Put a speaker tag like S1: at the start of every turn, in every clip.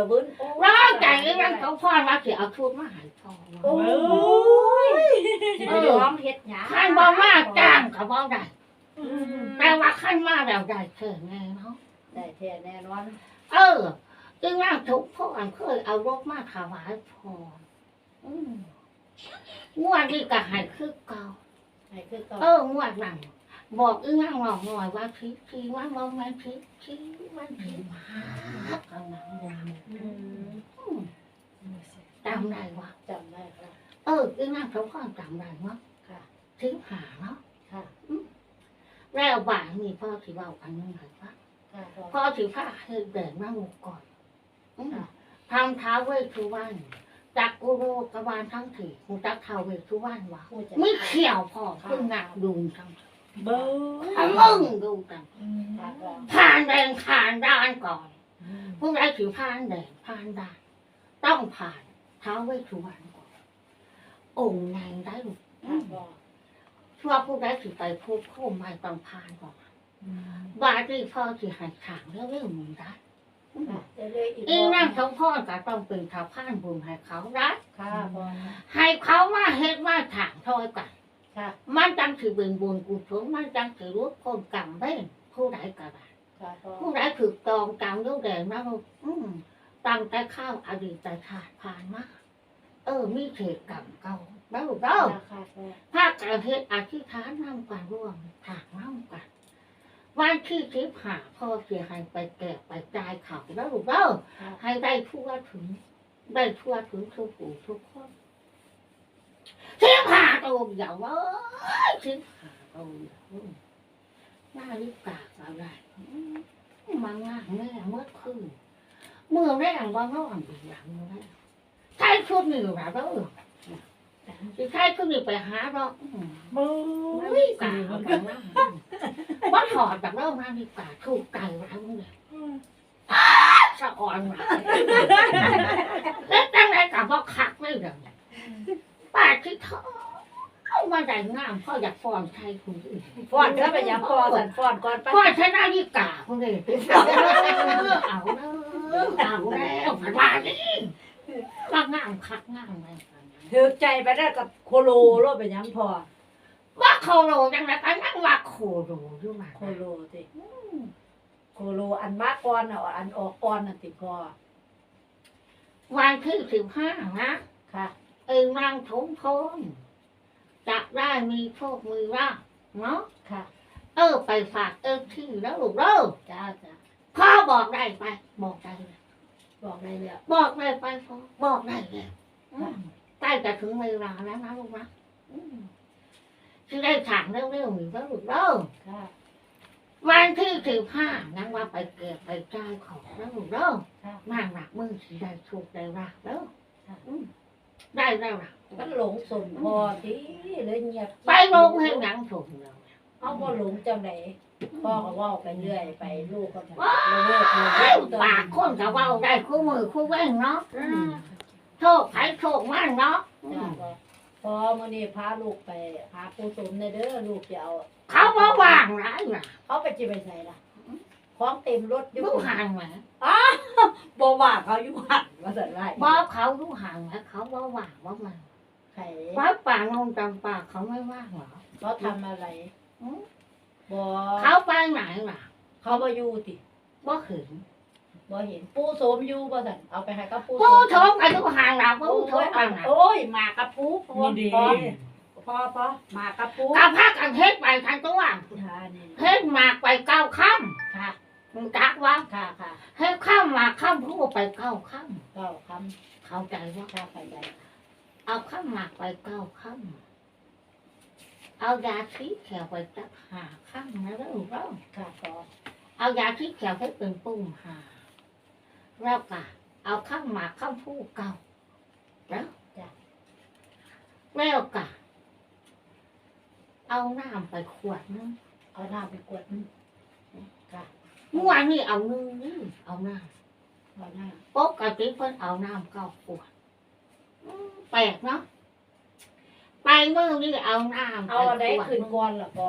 S1: ระเบิกระเบิ้นโอ้
S2: ร้องใจเรื่องเขาพ่อว่าสิเอาชุดมาใหายพ่อ
S1: โอ้ยสิไปยอมเฮ็ดหยัง
S2: ขั้นบ่มาจ้างเขาบ่ได้
S1: อืม
S2: แต่ว่าขั้นมาแล้วได้เชิญแน่เนาะ
S1: ได้แท้แน่นอน
S2: เออจึงว่าทุกพ่ออันเคยเอารกมาถวายพ่ออืมงวดนี้ก็ใหายคือเก่า
S1: ให้คือเก่า
S2: เอองวดนั้น บอกอึ้งนั่งหอกหน่อยว่าพิธีว่าบ่แม่นพิธีวันพิมาเอาหนังยาม
S1: อืม
S2: อืมจำได้ว่า
S1: จำได้ค่ะ
S2: เอออึ้งนั่งเขาพ่อจำได้ว่า
S1: ค่ะ
S2: ถึงหาเนาะ
S1: ค่ะ
S2: แล้วบ่ายมีพ่อที่เว่าอันนึงหน่อยวะ
S1: พ่อ
S2: ถือผ้าให้เดินมาหมู่ก่อนทำเท้าเวทุวันจักกุโรกบาลทั้งถี่กูจักเท้าเวทุวันวะไม่เขี่ยวพ่อเพิ่งหนักดูทั้ง
S1: เบิ้
S2: ทั้งมึงดูกัน
S1: ค่ะพ่อ
S2: ผ่านแดงผ่านด้านก่อน
S1: อืม
S2: ผู้ใดถือผ่านแดงผ่านด้าน ต้องผ่านเท้าเวททุวันก่อนองค์ในได้ลูก
S1: ค่ะพ่อ
S2: ชั่วผู้ใดถือไปพูดคู่ไม่ต้องผ่านก่อน
S1: อืม
S2: บาที่พ่อถือหันขางแล้วเรื่องมึงได้
S1: ค่ะเดี๋ยวเลยอีก
S2: อี
S1: รอบ
S2: นั่งเขาพ่อก็ต้องเป็นชาวพานบุญให้เขาได้
S1: ค่ะพ่อ
S2: ให้เขามาเฮ็ดมาถางทอยกัน
S1: ค่ะ
S2: มันจังถือเป็นบุญกุศลมันจังถือรู้คนกรรมเบ้นผู้ใดก็ได้
S1: ค่ะพ่อ
S2: ผู้ใดถือตองกรรมรู้แดงนะลูกอืมตั้งแต่ข้าวอดีตแต่ชาติผ่านมาเออมีเขตกรรมเก่าแล้วลูกเด้อ
S1: ค่ะค่ะพ่อ
S2: ถ้าการเฮ็ดอธิษฐานนำกันร่วมถางนำกันวันที่ทิพหาพ่อเสียให้ไปแก่ไปจ่ายเขาแล้วลูกเด้อ
S1: ค่ะ
S2: ให้ได้ทั่วถึง ได้ทั่วถึงทุกผู้ทุกคนเทียบหา ตัวเดียวเว้ยเทียบหาตัวเดียวหน้าลิบกากอะไรมางานแม่เมื่อคืนเมื่อแรงว่านอนอีกอย่างนึงนะใช่ชุดนี้หรือเปล่าเด้อสิใช่ชุดนี้ไปหาดอกอืม
S1: มือ
S2: นกาเอาไปนั่งว่าถอดจากเล่านาฬิกว่าถูกใจร้ายมึงเลยสะอ่อนหลาแล้วจังไรกับว่าคักไม่เดิมป้าที่เธอ เอามาได้งามพ่ออยากฟ้อนใครคุณอื่น
S1: ฟอนเด้อไปยังพ่อสันฟอนก่อนไป
S2: พ่อใช้นาฬิกาคุณเลยเอาเด้อเอาเด้อเอาแล้วผันว่าดิว่างามคักงามเลย
S1: ถือใจไปได้กับโคโลโลไปยังพอ
S2: ว่าโคโรจังไรกันนั่งว่าโคโรอยู่มา
S1: โคโลสิโคโลอันมากก่อนอะอันออกก่อนน่ะติพอ
S2: วันที่สิบห้านะ
S1: ค่ะ
S2: เองนางถมพน จะได้มีโชคมีลาภเนาะ
S1: ค่ะ
S2: เออ ไปฝากเออที่แล้วลูกเด้อ
S1: จ้าจ้า
S2: พ่อบอกได้ไป บอกได้เลย
S1: บอกได้แล้ว
S2: บอกได้ไปพ่อบอกได้เลยอืมใกล้จะถึงเวลาแล้วนะลูกนะอืมที่ได้ถางเร็วๆนี่แล้วลูกเด้อ
S1: ค่ะ
S2: วันที่สิบห้านั่งว่าไปเก็บไปจ่ายของแล้วลูกเด้อ
S1: ค่ะ
S2: นางหลักมือสีได้โชคได้ลาภเด้ออืมได้แล้วล่ะ
S1: มันหลงสมพ่อที่เลยเงียบ
S2: ไปลงให้หนังส่งเรา
S1: เอาบ่หลงจังไดพ่อก็เว้าไปเรื่อยไปลูกก็จะ
S2: ว้า
S1: เลิกเลิก
S2: ว
S1: เลิก
S2: ปากคนกับว่าได้คู่มือคู่แว่งเนาะอืมโชคไผโชคมันเนาะอื
S1: จ้ามพ่อพอมื้อนี้พาลูกไปหาปู่สมเด้อลูกจะเอา
S2: เขาบ่ว่างไรน่ะ
S1: เขาไปจิไปใส่ล่ะของเต็มรถอยู่
S2: ดูห่างไหม
S1: บ่ว่าเขาอยู่หันว่าซั่นไร
S2: บ่เขาดูห่างไหมเขาบ่ว่างว่ามัน
S1: ไข่
S2: วัดป่านนจำปาเขาไม่ว่างเหรอ
S1: เขาทำอะไร
S2: อืม
S1: บ่
S2: เขาไปไหนล่ะ
S1: เขาบ่อยู่ติ
S2: บ่เห็น
S1: บ่เห็น ปู่โสมอยู่บ่ซั่นเอาไปให้กับปู่
S2: ผู้ชมอายุห่างเรา
S1: โอ้
S2: ผู้ชม
S1: ย
S2: ไปไหน
S1: โอ้ยมากับปู่พอ
S3: นี่ดี
S1: พอพอพอมากับปู่
S2: กับพากันเฮ็ดไปทันตัว
S1: ค่ะนี่
S2: เฮ็ดหมากไปเก้าค่
S1: ค่ะำ
S2: มึงจักว่า
S1: ค่ะค่ะ
S2: เฮ็ดข้ามหมากข้ามผู้ไปเก้าค่
S1: เก้าคำ
S2: เข้าใจว่าำ
S1: ค่ะไปได้
S2: เอาข้ามหมากไปเก้าค่ำเอายาชี้แขวไปจับหาค่ำนะแล้วเรา
S1: ค่ะพอ
S2: เอายาชี้แขวให้เป็นปุ่มหาแล้วก็เอาข้ามหมากข้ามผู้เก่าแล้วแล้วก็เอาน้ำไปขวดนึง
S1: เอาน้ำไปกวดอืมค่ะ
S2: เมื่อวานนี้เอานึงนี่เอาน้
S1: เอาน้ำ
S2: ปกติเพิ่นเอาน้ำเก้าขวดอืม แปลกเนาะไปเมื่อนี้เอาน้ำำ
S1: เอาอะไร
S2: ปขว
S1: ขึ้นก่อนล่ะพอ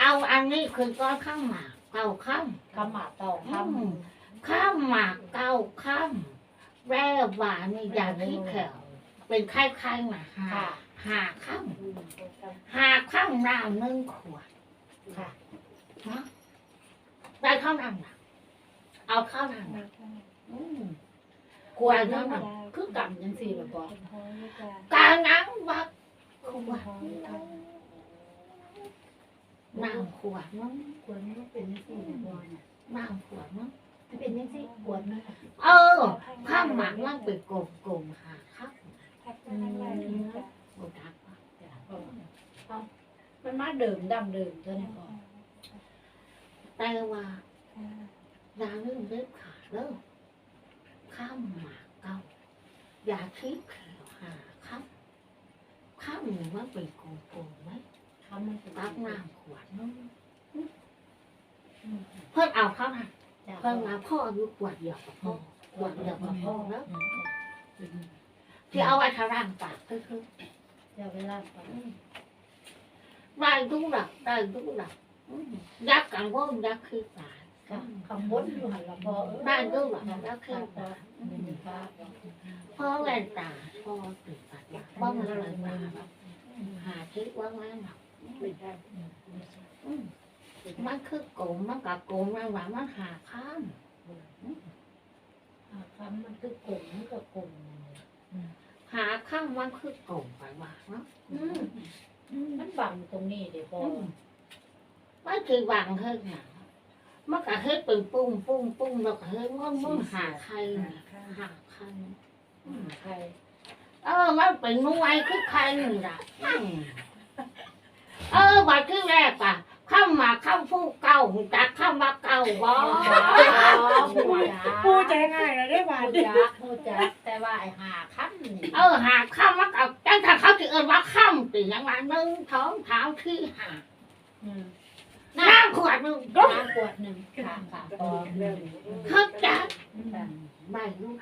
S2: เอาอันนี้คือก้อนข้างหมากเก้าข้าง
S1: คำหมาเก้าค
S2: อืมข้ามหมากเก้าข้ามแร่หวานนี่อย่างที่แขวเป็นไข้ไข้ๆมาหา
S1: ค่ะ
S2: หาข้ามหาข้ามน้ำหนึ่งขวด
S1: ค่ะ
S2: เนาะได้เท่านั้นน่ะเอาเท่านั้นน่ะอืม
S1: กวนนั่นน่ะคือ กำจังซี่ล่ะบ่
S2: กการนังวัดขวดน้ำขวดมั้ง
S1: กวนมันเป็นจังซี่ล่ะบ่เนี่ย
S2: น้ำขวดมั้ง
S1: มันเป็นจังซี่กวนนั่นน่ะ
S2: เออข้ามหมากมันเป็นกลมกลมๆหาครับโบดัก
S1: มันมาเดิมดํเดิมตัวนี้บ่
S2: แต่ว่าอย่าลืมเด็ดขาดเด้อข้ามหมากเก่า อย่าคิดแขวหาครับข้ามหนึ่งมันเป็นกลมกลมๆไหม
S1: ทำมันเป็น
S2: ตักน้ำขวดนึงเพิ่นเอาเท่านั้น
S1: จ้ะ
S2: เพิ่นมาพ่ออายุขวดเดียวกับพ่อขวดเดียวกับพ่อแล้วที่เอาไว้ทาร่างปากก็คือ
S1: เดี๋ยวเวลาไป
S2: ได้ทุกหลักได้ทุกหลักอืมยักษ์กังวลยักษ์คือตาย
S1: ค่ะคำบนอยู่หั่นล่ะบ่เอ้ย
S2: ได้ทุกหลักยักษ์คือ
S1: ค่ะ
S2: ตาย
S1: นี่ค่ะ
S2: พ่อแว่นตาพ่อติดปัดว่ามันอะไรมาหาคิดว่าแม่หนัก
S1: ไม่ได้
S2: อืมมันคือโกงมันกับโกงมันว่ามันหาข้าม
S1: อ่าคำมันคือกลมมันก็กลม
S2: หาข้ามมันคือโกงไปว่าเนาะ
S1: อืมมันบังตรงนี้เด้บ่
S2: อืมไม่คือวางเฮ็ดหยัง มันก็เฮ็ดเป็นปุ้งปุ้งปุ้งแล้วก็เฮ็ดมันมันหาใครน่ะหาใครอืม
S1: ใคร
S2: เออมันเป็นหน่วยคือใครนี่ล่ะอืมเออว่าที่แรกอะเข้ามาเข้าผู้เก่าจักเข้ามาเก่าบ่
S1: ผู้จัก
S3: ปูใจง่ายนะได้บาท
S1: ผู้จักผู้จักแต่ว่าไอ้หาคำนี่
S2: เออหาเข้ามาเก่าจังถ้าเขาสิเอิ้นว่าค่ำติยังว่าหนึ่งสองสามสี่ห้า
S1: อืม
S2: น้ำขวดหนึง
S1: น้ำขวดหนึ่งค่ะค่ะพอ
S2: เขาจัก
S1: ค่ะ
S2: ไม่รู้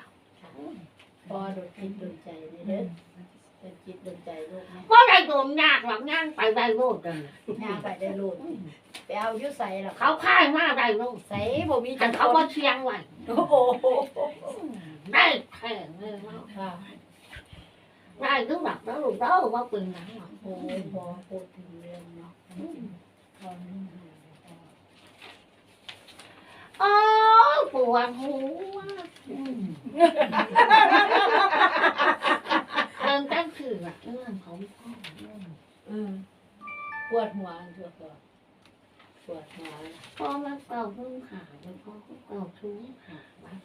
S1: พอโดนจิตโดนใจนี่เด้อโดนจิตโดนใจลูกนะ
S2: ว่าได้โดนยากหรอกงานไปได้โลดเลย
S1: ย่างไปได้ลูกไปเอาอยุใส่หรอ
S2: เขาค่ายมาได้โลด
S1: ใส่บ่มี
S2: แต่
S1: จัง
S2: เขาว่าเชียงไว้
S1: โอ้โห
S2: ได้แข่งเลยเนาะ
S1: ค่ะ
S2: ได้ทุกหลักแล้วลูกเด้อว่าเป็นหยังหรอก
S1: โอ้ยพอพูดถึงเรื่องเนาะพอนี่
S2: โอ้ปวดหัวเรื่องตั้งคืออะเรื่องของพ่อเรื่อง
S1: อืมปวดหัวเถอะก็ปวดหัว
S2: พ่อมาเก่าเพิ่งหาแล้วพ่อก็เก่าชู้หาบ้าน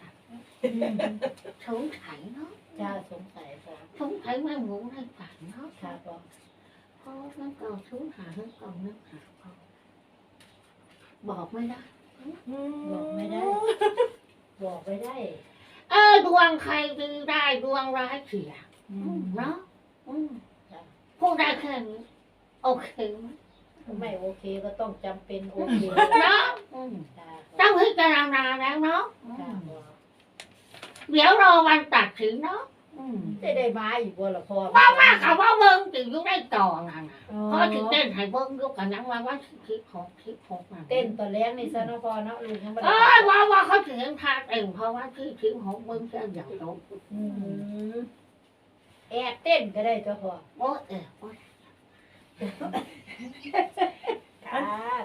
S2: ชู้ไถเนาะ
S1: จ้าสงสัยพอ
S2: ชู้ไถไม่หมูไม่ฝันเนาะ
S1: ค่ะพอ
S2: พ่อมาเก่าชู้หาเรื่องเก่านึกหาพ่อบอกไม่ได้
S1: บอกไม่ได้ บอกไม่ได้
S2: เออดวงใครดีได้ดวงร้ายเสีย
S1: อื
S2: อื
S1: ม
S2: มเนาะอืมพูดได้แค่นี้โอเคไหม
S1: ไม่โอเคก็ต้องจำเป็นโอเค
S2: เนาะอืม
S1: จ้าพอ
S2: ต้องพิจารณาแล้วเนาะอื
S1: จ้ามพอ
S2: เดี๋ยวรอวันตัดสินเนาะ อืม
S1: ได้ได้มาอีกบ่ละพอ
S2: ว่ามาเขาว่าเบิ้งถึงยุได้ต่อนั่นน่ะ
S1: อ๋อ
S2: เพราะถึงเต้นให้เบิ้งยุกันยังว่าว่าคลิปของคลิปของนั่น
S1: เต้นตอนแรกนี่ซะเนาะพอเนาะลูกยังบ่
S2: เอ
S1: ได้
S2: อว่าว่าเขาถึงพาเต้นเพราะว่าที่คลิปของเบิ้งแค่อย่างโต
S1: อืมแอบเต้นก็ได้เจ้าพ่อ
S2: โอ้เออโอ้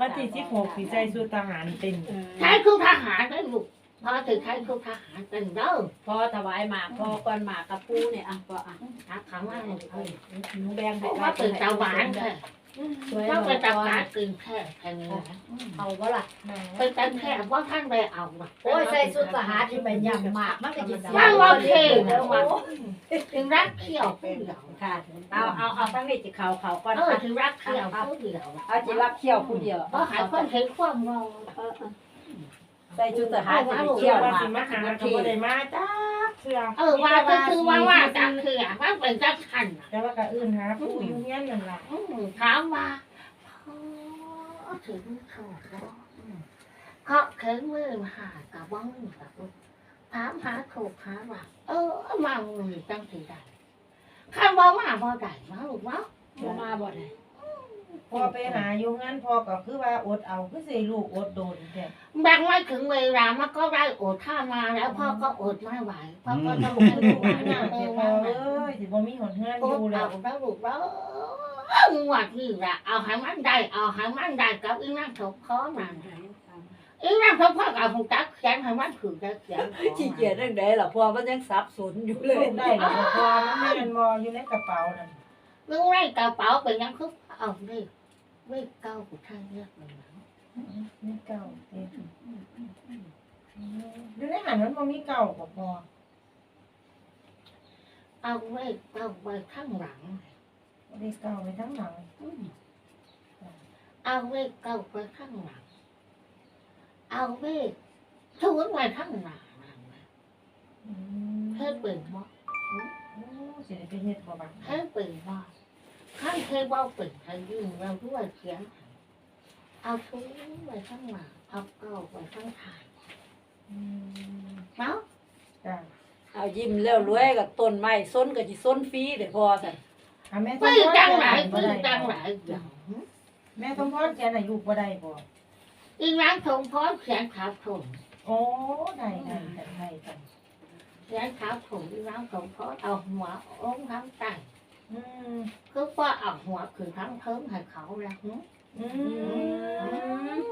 S3: วันที่สิบหกสีใจสุดทหารเป็น
S2: ใช้คือทหารได้ลูก พอถึงใช้คือทหารเป็นเด้อ
S1: พอถวายหมากพอก่อนหมากกับปูเนี่ยอะก็อะ
S2: ทักคำว่าหนูเคย
S1: หนูแบ่ง
S2: เพ
S1: ให้
S2: ราะว่าเป็นตาหวานแค่
S1: สวย
S2: ว่า
S1: เนาะ
S2: เป็นตา
S1: พอ
S2: หวานกินแค่แค่นี้นะ
S1: เอาบ่ล่ะ
S2: เป็นตาแค่ว่าท่านไปเอาหรอก
S1: โอ้ยใส่สุดทหารที่ไปย่ำหมากมันก็สิ
S2: ว่าว่าเท่
S1: แล้
S2: แล้วว
S1: ว่า
S2: ว่าถึงรักเขี้ยวผู้เดียว
S4: ค่ะเอาเอาเอาตั้งนี้จิเขาเขาก่อน
S2: เออ
S4: ค่ะ
S2: ถึงรักเขี้ยวผู้เดียว
S4: เอาจิรับเขี้ยวผู้เดียว
S2: เพราะหายคนเห็นความมอง
S4: ใส่ชุดทหารจะไปเขี้ยวมา
S3: สิมาหาเขาบ่ได้มาจ้าเชื่อ
S2: เออว่าก็คือว่าว่าจังคือว่าเป็นจังขัน
S3: แต่ว่าก็อื่นหาผู้อยู่เงี้ยนั่นล่ะ
S2: อืมถามว่าพอถึงโทษแล้วอืมเขาเข็นมือหากับว่ามือกับลูกถามหาถูกหาว่าเออมามือจังสีใดข้าบอกว่าบ่ได้มาลูกเนา
S1: บ่มาบ่ได้
S3: พอไปหาอยู่งั้นพอก็คือว่าอดเอาคือสิลูกอดโดนแท้
S2: แบ่งไม่ถึงเวลามันก็ได้อดถ้ามาแล้วพ่อก็อดไม่ไหวพ่อก็ต้องให้
S3: ลู
S2: ลู
S3: ก
S2: ก
S3: ห
S2: หา
S3: น้า
S2: เอ
S3: เจ็
S2: อบ
S3: พ
S2: มา
S3: อเอ้ยสิบ่มีหนงาน
S2: อ
S3: อยู่
S2: ด
S3: แล้
S2: เอา
S3: ว
S2: แล้วลูกแล้วงวดนี่ละเอาให้มันได้เอาให้มันได้กับอีนั่งสมพอนั่นอีนั่งสมพอกับหูจักเขียนให้มันถือจะเขียน
S1: ขี้เกียจเรื่องใดล่ะพ่อมันยังสับสนอยู่เล
S3: ลู
S1: ย
S3: กได้แล้วพอมันแม่นบ่อยู่ในกระเป๋านั่น
S2: นึกในกระเป๋าเป็นยังคือ เอาดิไม่เก้าผู้ชายเรียกมันนะ
S3: นี่เก่าเด้อยู่ในหันมันบ่มีเก่าบ่พอ
S2: เอาไว้เอาไว้ข้างหลัง
S3: บ่ได้เก่าไปทั้งหลัง
S2: อืมเอาไว้เก้าไว้ข้างหลัง เอาไว้ชูนไว้ข้างหน้านั่นนะ
S3: อืม
S2: เฮ็ดเป็นบ่
S3: โอ้สิได้ไปเฮ็ดบ่บัด
S2: เฮ็ดเป็นบ่ ข้างเทเบ้าเป็นให้ยืมเราด้วยเขียน เอาชูนไว้ข้างหลังเอาเก้าไว้ข้างท้าย
S3: อืม
S2: เนาะ
S3: จ้ะ
S1: เอายิ้มแล้วรวยกับต้นไม้ส้นก็สิส้นฟรีเด้อพ่อซั่น
S3: อะแม่
S2: ปื้อจังไหน
S3: บ่
S2: ปื้อ
S3: ได้
S2: จังไหนอย่าง
S3: แม่สมพรเขียนให้ลูกบ่ได้บ่
S2: อีร้านทงพร้อมเขียนขาวถง
S3: โอ้ได้ได้ได้ได้ได้
S2: เขียนขาวถงอีร้านทงพร้อมเอาหัวอ้อมทั้งใจ
S3: อืม
S2: คือว่าเอาหัวคือทั้งเทิงให้เขาแล้วหึ
S3: อืม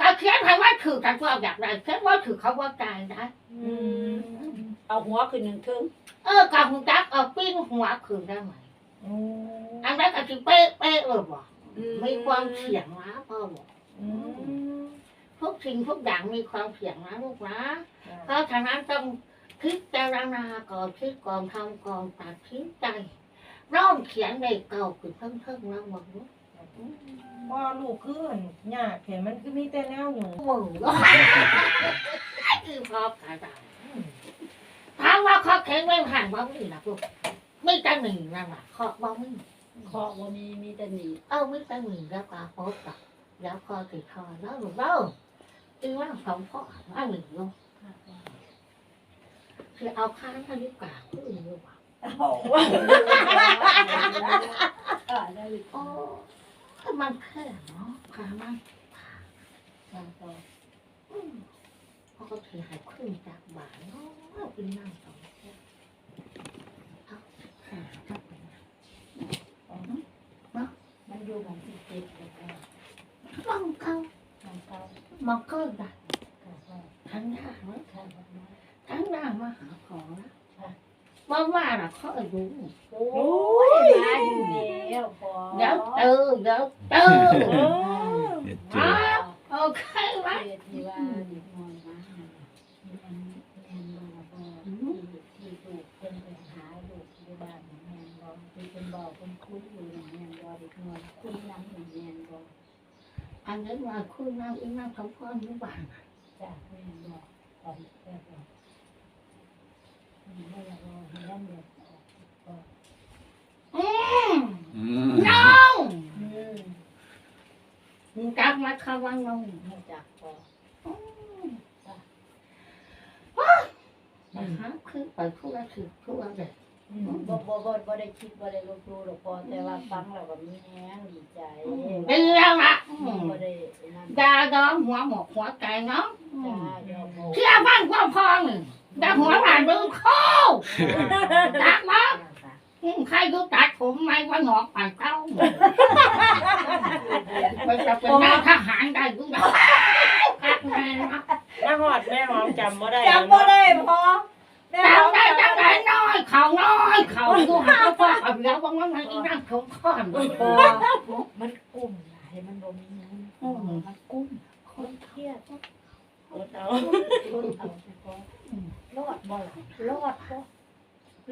S2: ก็เขียนให้ว่าถือกันว่าอยากได้เขียนว่าถือเขาว่าใจนะ
S3: อืม
S1: เอาหัวขึ้นหนึ่งเทิง
S2: เออกับหุ่นจักเอาปิ้งหัวคืนได้ไหม
S3: โอ้
S2: อันนั้นก็คือเป๊ะเป๊ะเลยบอกมีความเฉียงนะพ่อบอก
S3: อืม
S2: ทุกสิ่งทุกอย่างมีความเฉียงนะลูกนะ
S3: จ้ะ
S2: เพราะฉะนั้นต้องคิดเจารณาก่อนคิดก่อนทำก่อนตัดสินใจ ร่องเขียนในเก่าคือเพิ่งเพิ่งแล้วบอกว่า
S3: พ่อลูกขึ้นยากเห็นมันคือมีแต่แนวอยู่
S2: มือคือพอกระดาษถามว่าเขาแข็งไม่ห่างว่าไม่หลักลูกไม่จะหนึ่งนั่นแหละเขาว่าไม่
S1: เคาะบ่มีมีแต่หนีบ
S2: เอ้าไม่จะหนึ่งแล้วก็โป๊ะกับแล้วคอติดคอแล้วลูกเล่าอีว่าสองพ่อว่าหนึ่งลูกคือเอาข้างทะลุกาผู้อื่นลูก
S1: อ่าได้
S2: โอ้มันแค่เนาะขามันอืมเขาก็ถือหายขึ้นจากบ่าเนาะเป็นนั่งสองคนเอาขาทับไปนะ
S1: มันอยู่ของสิเจ็ดแล้วก็
S2: มองเขา
S1: มันเก้าม
S2: องเขาดัน
S1: ก็ก็
S2: ทั้งหน้าเนาะ
S1: ข้างมันน้อย
S2: ทั้งหน้ามาหาขอนะ ว่าว่าน่ะเขาอายุ
S1: โอ้ยมาอยู่แล้วพอ
S2: เดี๋ยวเจอเดี๋ยวเจอ
S3: โอ้
S5: เด็ด
S2: อะ
S5: เจ้า
S2: โอเคไหม
S1: เฮ็ดที่ว่าดิมอนมาแม่นแม่นบ่บ่ที่ที่ลูกเพิ่นไปหาลูกอยู่บ้นแม่นบ่ที่เพิ่นบอกเพิ่นคุยอยู่แม่นบ่เด็กน้อยคุยนำ
S2: ตัว่าคุณนั่งอีนั่งเขาพ่อหรือเปล่า
S1: จ้ะแม่นบ่ตอนแรกบ่ไม่อยากรอให้แล้วเดี๋ยวออก
S2: น้อง
S1: อืม
S2: จักมาคำว่าน้อง
S1: รู้จักพอ
S2: นะฮะคือไปทั่วคือทั่วเลย
S1: บ่บ่บ่บ่ได้คิดบ่ได้ลบหลู่หรอกพอแต่ว่าฟังแล้วก็มีแฮงดีใจ
S2: ดีแล้วละ
S1: อืมบ่ได้
S2: ดาดอมหัวหมกหัวใจเนาะ
S1: จ้อมโม
S2: เชื่อบ้านความพอง ดาหัวหลานดึงโค้ดักมั้งใครรู้จักผมไหมว่าหงอกปั่นเต้ามันจะเป็นนายทหารได้รู้ไหมพักแม่นะ
S3: แม่หอดแม่หอมจำบ่ได้
S1: จำบ่ได้พอแม่
S2: จำได้จังไหนน้อยเขาน้อยเขาดูหาพ่อเอาแล้วว่ามันอีนั่งสงข้อน
S1: พอมันกุ้มหลายมันบ่มีเงินมันกุ้มคนเครียด
S3: อดเอา
S1: คนเอาแต่พอ รอดบ่ล่ะรอดบ่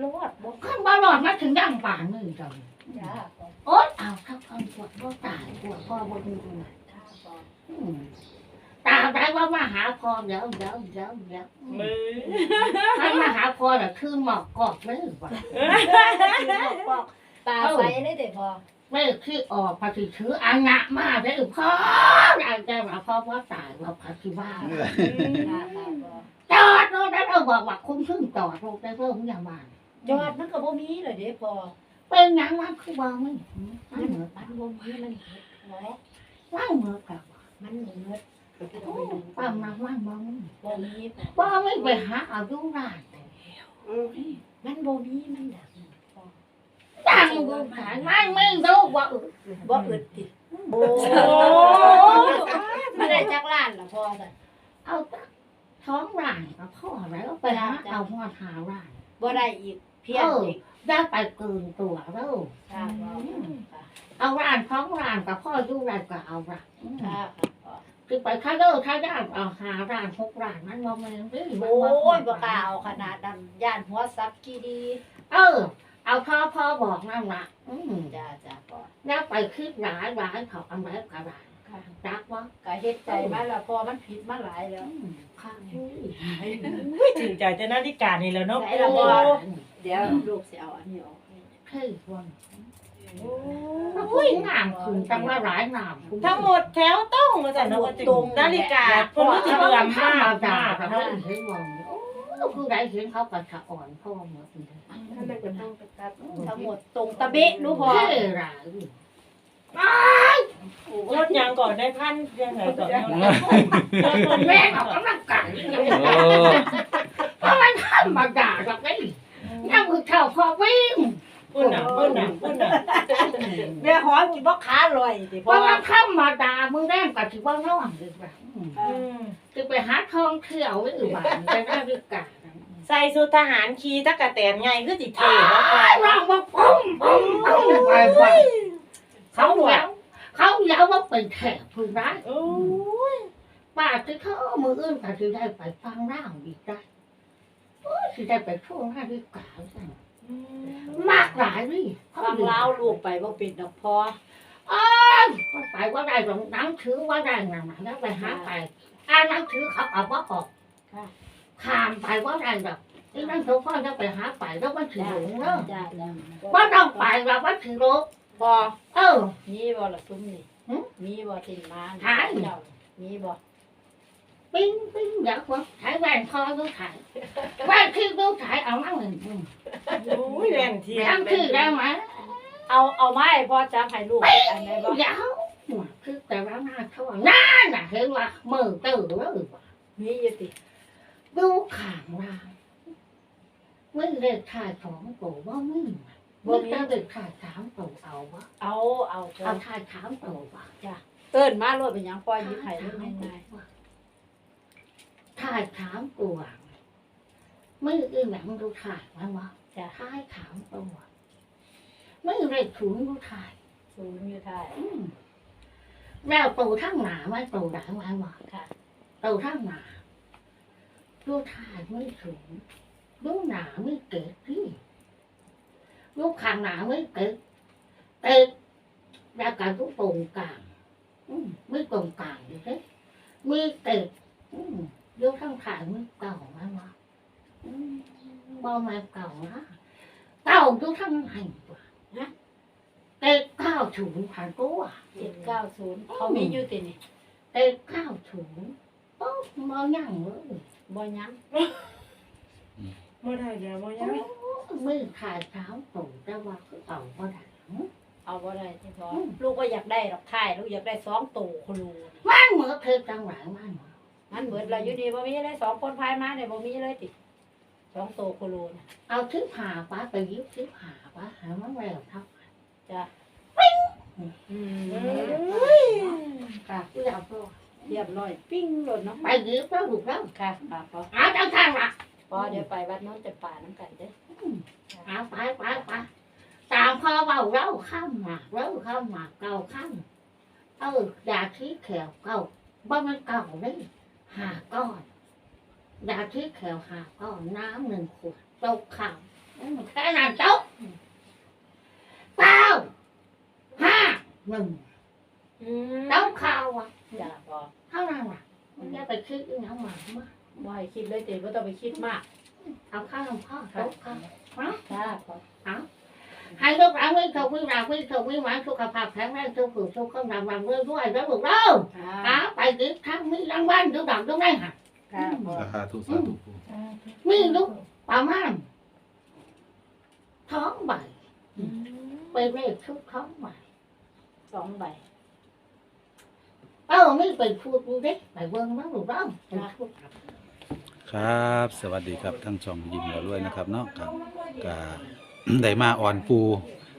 S1: รอดบ่
S2: ขึ้นบอลอดมาถึงย่างป่านนี่จัง
S1: จ้าพอ
S2: โอ๊ยเอาถ้าคนปวดก็ตายปวดพ่อบนดู
S1: จ้าพอ
S2: ตาได้ว่ามาหาพ่อเดี๋ยวเดี๋ยวเดี๋ยวเดี๋ยว
S3: มือ
S2: ถ้ามาหาพ่อน่ะคือหมอกกอดเลยว่ะ
S1: ตาใสเลยเด้พอ
S2: ไม่คือออกภาษีถืออันหนักมากเลยพ่อได้แต่ว่าพ่อว่าตายว่าภาษีบ้า
S1: จ้าพอ
S2: จอดรถแล้วเราบอกว่าคุณซึ่งจอดรถได้เพิ่มอย่างบ้าน
S1: จอดมันก็บ่มีเลยเด้พอไป
S2: เป็นหยังมันคือบ่มึงมันเหมือน
S1: มันบ่มีมันเฮ็ดแผล
S2: มันเหมือนกับ
S1: มันเหมือด
S2: ป้ามันมันบ่มึง
S1: บ่มีแบบ
S2: บ่มึงไปหาเอาดูร้าน
S1: มันบ่มีมันดัง
S2: ดังดูขายมันไม่รู้ว่าอึ
S1: บ่อึดติ
S6: โอ้
S1: ไม่ได้จักล้านละพ่อจ้ะ
S2: เอา ท้องร้านกับพ่อแล้วไปหาเอาหัวหาร้าน
S1: บ่ได้อีกเพียงอีก
S2: ได้ไปเกินตัวแล้ว
S1: ค่ะพ่อค่ะ
S2: เอาร้านท้องร้านกับพ่อดูร้านก็เอาร้าน
S1: ค่ะพ่อ
S2: คือไปถ้าเลิกถ้าย่านเอาหาร้านหกร้านมันบ่แม่นเด้
S1: โอ้ยบ่กล้าเอาขนาดนั้นย่านหัวซักกี่ดี
S2: เออ เอาพ่อพ่อบอกนั่นล่ะอืม
S1: จ้าจ้าพ่อ
S2: แล้วไปคิดหลายหลายเขาอันไหนก็ได้
S1: ค่ะ
S2: รักวะ
S1: ก็เฮ็ดใจมาแล้วพ่อมันผิดมาหลายแล้ว
S2: อืมข้างนี้
S3: ถึงใจจะนาฬิกานี่แล้วเนาะ
S1: ไหนล่ะพ่อเดี๋ยวลูกสิเอาอันนี้ออกให้
S2: เท่วันโอ้ยงามคุณจังว่าหลายงามคุณ
S3: ทั้งหมดแถวต้องมาจากนวัตกรรมนาฬิกาคนรู้สึกเบื่อมาก
S2: จ้ามา
S3: ก
S2: แต่
S3: นะ
S2: เขาเห็นวันโอ้คือได้เห็นเขากระชะอ่อนพ่อเหมือนกัน
S1: ถ้ามันก็ต้องไปตัดทั้งหมดตรงตะเบะรู้พ่อ
S2: เท่หลาย
S3: รถยังก่อนได้พันยังไงก่อน
S2: แม่เขากำลังกัดเพราะมันธรรมดาหรอกนี่ยังมือเท่าพอวิ่ง
S3: พุ่นหน่ะพุ่นหน่ะพุ่นหน่ะ
S6: แม่หอมกินบ่ขาลอย
S2: เพราะมันธรรมดามึงแรงกับที่ว่าน้องดีกว่า
S3: อืม
S2: คือไปหาทองเที่ยวหรือว่าไปได้ด้วยกัน
S3: ใส่สูทหารขี่ตะกะแตนไงคือสิเท่เนาะ
S2: ไอ้เราบอกปุ้มปุ้มปุ้มไป เขาเหยาเขาเหยาว่าเป็นแขกผู้ร้าย
S3: โอ้ย
S2: ป้าที่เขาเอามืออื่นก็ที่ได้ไปฟังร่างดีได้โอ้ยที่ได้ไปช่วงหน้าด้วยกันมากหลายนี่
S1: ฟังเล่าลูกไปบ่เป็นดอกพ่อ
S2: อ้ยไปว่าได้ตรงนังถือว่าได้นะมันแล้วไปหาไปอ่านหนังถือเขาเอาว่าออกข้ามไปว่าได้ดอกที่นั่นทุกคนจะไปหาไปแล้วมันถือ
S1: จ้า
S2: หลงเนาะ
S1: จ้าจ้า
S2: ว่าต้องไปแล้วมันถือหลง
S1: พ่อ
S2: เออ
S1: มีบ่ล่ะซุ้มนี่
S2: หึ
S1: มีบ่ติ่นมา
S2: หาย
S1: เจ้ามีบ่
S2: ปิ้งปิ้งอยากว่าถ่ายแหวนคอดูถ่ายแหวนที่ดูถ่ายเอานั่งหนึ่ง
S3: โอ้ยแว่นเทีย
S2: นั่งที่ได้ไหม
S1: เอาเอาไม้พ่อจับให้ลูกอันไหนบ่
S2: ยาวคือแต่ว่าหน้าเขาว่าน่าน่ะเห็นว่ามือตื่นแล้ว
S1: มีอยู่ติ
S2: ดูข่างว่าไม่เล็กถ่ายสองตัวว่าไม่ บ่จะเล็กถ่ายสามตัวเอาวะ
S1: เอาเอาพ่อ
S2: เอาถ่ายสามตัววะ
S1: เอิ้นมาโลดเป็นหยังพ่อหยิบให้ลูกง่าย
S2: ถ่ายสามตัวไม่อือหลังดูถ่ายมั้งวะ
S1: ๆจ้ะ
S2: ถ่ายสามตัวไม่เล็กถุงดูถ่าย
S1: ศูนย์อยู่ท้าย
S2: อืมแล้วตูทั้งหนาไม่ตูหลังไว้วะ
S1: ค่ะ
S2: ตูทั้งหนาดูถ่ายไม่สูงดูหนาไม่เก๋ที่ ดูขางหนาไม่เก๋เก๋แล้วการดูตรงกลางอืมไม่ตรงกลางอยู่เด้มีเก๋อืมดูทั้งถ่ายไม่เก่าไหมวะอืมบ่มาเก่านะเก่าดูทั้งไหนวะนะเก๋เก้าถุงผ่านตัว
S1: 790เขามีอยู่ตินี่
S2: เต็เก้าถุงโอ้มาย่างเลย
S1: บ่ยัง
S3: บ่ได้เดี๋ยวบ่ยัง
S2: มือขาดเท้าตู่แต่ว่าคือเต่าบ่ได้
S1: เอาบ่ได้ที่พ่อลูกก็อยากได้ดอกท้ายลูกอยากได้สองตัวคุณลูก
S2: มันเหมือนเพลจังหวะมัน
S1: มันเบิดเราอยู่ดีบ่มีเลยสองคนพายมาเนี่ยบ่มีเลยติสองตัวคุณลูกน่ะ
S2: เอาทิพหาป้าไปยิบทิพหาป้าหามันแล้วเท่า
S1: จ้ะอืม
S2: ค่ะที่เราตัว
S1: เรียบร้อยปิ้งโดดเนาะ
S2: ไปยิบแล้วถูกแล้ว
S1: ค่ะค่ะพ่อ
S2: เอาจังทางละ
S1: พ่อเดี๋ยวไปวัดโน้นจะป่าน้ำกันเด้อ
S2: เอาไปไปไปตามพ่อเบาเล่าข้ามหมากเล่าข้ามหมากเก่าข้ามเอออยาที่แขวเก่าบ้ามันเก่าเลยหาก้อนยาที่แขวหาก้อนน้ำหนึ่งขวดตกข่าวอืมแค่นั้นจบเก้าห้าหนึ่ง
S1: อืม
S2: เต้าข่าวอะ
S1: จ้ะพ่อ
S2: เท่านั้นอะมันจะไปคิดอีกอย่างหมากมา
S1: บ่ให้คิดเลยติบ่ต้องไปคิดมาก
S2: เอาข้าวพ่อตกข่าว
S1: จ้าพ่อ
S2: ให้ลูกหลานวิ่งเขาวิ่งราวิ่งเขาวิ่งหวานสุขภาพแข็งแรงสุขภาพสุขภาพรำรำด้วยด้วยแล้วลูกเรา
S1: ค่ะ
S2: อาไปดิทั้งมีรางวัลดูดอกตรงไหนฮะ
S1: ค่ะพ่อ
S5: สาธุสาธุปู่
S2: มีลูกประมาณท้องใบไปเลขทุกท้องใหม่
S1: สองใบ
S2: เอ้าไม่ไปพูดดูเด็กไปเบิ่งบ้งหรือเปล่าไปพูด
S5: ครับ สวัสดีครับทั้งช่องยิ้มเราด้วยนะครับเนาะครับก็ได้มาอ่อนปู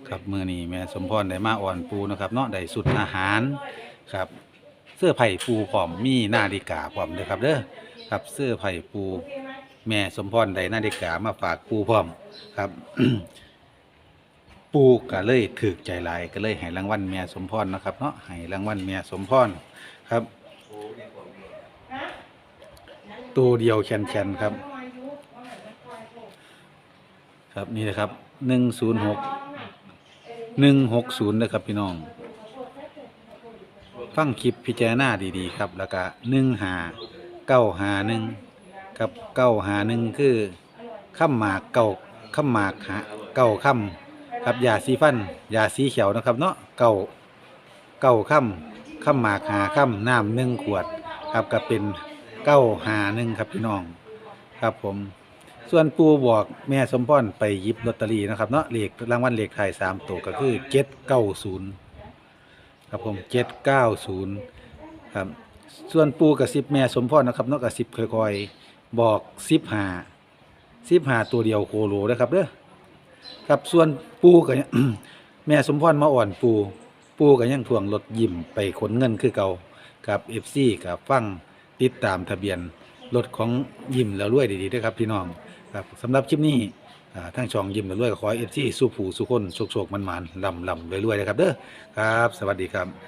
S5: ครับมื้อนี้แม่สมพรได้มาอ่อนปูนะครับเนาะได้สุดอาหารครับ เสื้อไผ่ปูพร้อมมีนาฬิกาพร้อมเด้อครับเด้อครับเสื้อไผ่ปู แม่สมพรได้นาฬิกามาฝากปูพร้อมครับ ปูก็เลยถึกใจหลายก็เลยให้รางวัลแม่สมพรนะครับเนาะให้รางวัลแม่สมพรครับ ตัวเดียวแขนๆครับ ครับนี่นะครับหนึ่งศูนย์หกหนึ่งหกศูนย์นะครับพี่น้อง ฟังคลิปพิจารณาดีๆครับ แล้วก็หนึ่งหาเก้าหาหนึ่งกับเก้าหาหนึ่งคือข้ามหมากเก้าข้ามหมากหาเก้าข้ามครับยาสีฟันยาสีเขียวนะครับ เนาะเก้าเก้าข้ามข้ามหมากหาข้ามน้ำหนึ่งขวด ครับก็เป็น เก้าหาหนึ่งครับพี่น้องครับผม ส่วนปูบอกแม่สมพรไปหยิบลอตเตอรี่นะครับเนาะเลขรางวัลเลขไทายสามตัวก็คือเจ็ดเก้าศูนย์ครับผมเจ็ดเก้าศูนย์ครับส่วนปูกับสิบแม่สมพรนะครับเนาะกับสิบค่อยๆบอกสิบหาสิบหาตัวเดียวโคโลนะครับเด้อครับส่วนปูกับ แม่สมพรมาอ่อนปูปูก็ยังทวงรถยิ้มไปขนเงินคือเก่ากับเอฟซีกับฟัง ติดตามทะเบียนรถของยิ้มแล้วรวยดีๆด้วยครับพี่น้องครับสำหรับคลิปนี้อ่าทั้งช่องยิ้มแล้วรวยก็ขอเอฟซีสู้ผู้สู้คนโชคๆมันๆลำๆรวยๆนะครับเด้อครับ สวัสดีครับ